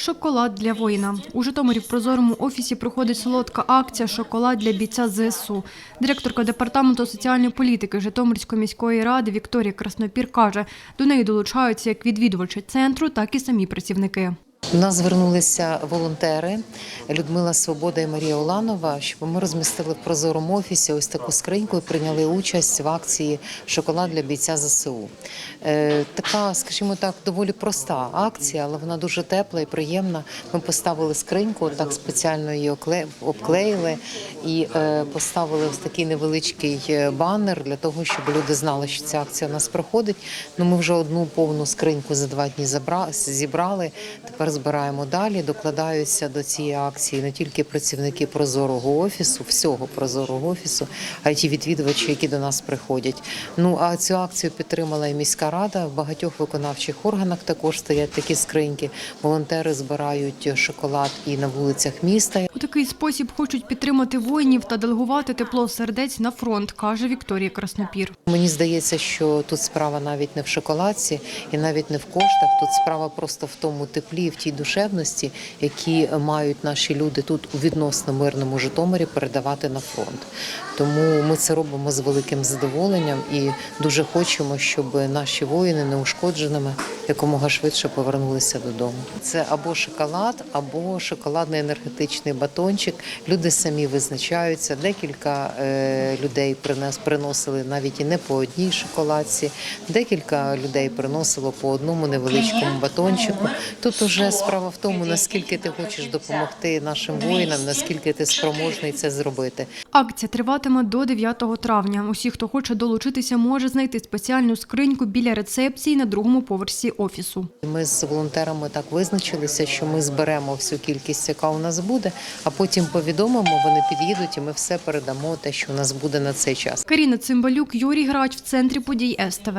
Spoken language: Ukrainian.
Шоколад для воїна. У Житомирі в прозорому офісі проходить солодка акція Шоколад для бійця ЗСУ. Директорка департаменту соціальної політики Житомирської міської ради Вікторія Краснопір каже, до неї долучаються як відвідувачі центру, так і самі працівники. До нас звернулися волонтери Людмила Свобода і Марія Уланова, щоб ми розмістили в прозорому офісі ось таку скриньку і прийняли участь в акції Шоколад для бійця ЗСУ. Е, така, скажімо так, доволі проста акція, але вона дуже тепла і приємна. Ми поставили скриньку, так спеціально її обклеїли і е, поставили ось такий невеличкий е, банер для того, щоб люди знали, що ця акція у нас проходить. Ну, ми вже одну повну скриньку за два дні зібрали. Тепер збираємо далі. Докладаються до цієї акції не тільки працівники прозорого офісу, всього прозорого офісу, а й ті відвідувачі, які до нас приходять. Ну а цю акцію підтримала і міська рада. В багатьох виконавчих органах також стоять такі скриньки. Волонтери збирають шоколад і на вулицях міста. У такий спосіб хочуть підтримати воїнів та делегувати тепло сердець на фронт, каже Вікторія Краснопір. Мені здається, що тут справа навіть не в шоколадці і навіть не в коштах. Тут справа просто в тому теплі, в тій душевності, які мають наші люди тут у відносно мирному Житомирі передавати на фронт. Тому ми це робимо з великим задоволенням і дуже хочемо, щоб наші воїни неушкодженими якомога швидше повернулися додому. Це або шоколад, або шоколадний енергетичний батончик. Люди самі визначаються. Декілька е, людей приносили навіть і не по одній шоколадці. Декілька людей приносило по одному невеличкому батончику. Тут уже справа в тому, наскільки ти хочеш допомогти нашим воїнам, наскільки ти спроможний це зробити. Акція триватиме до 9 травня. Усі, хто хоче долучитися, може знайти спеціальну скриньку біля рецепції на другому поверсі офісу. Ми з волонтерами так визначилися, що ми зберемо всю кількість, яка у нас буде, а потім повідомимо, вони під'їдуть, і ми все передамо те, що у нас буде на цей час. Каріна Цимбалюк, Юрій Грач в центрі подій СТВ.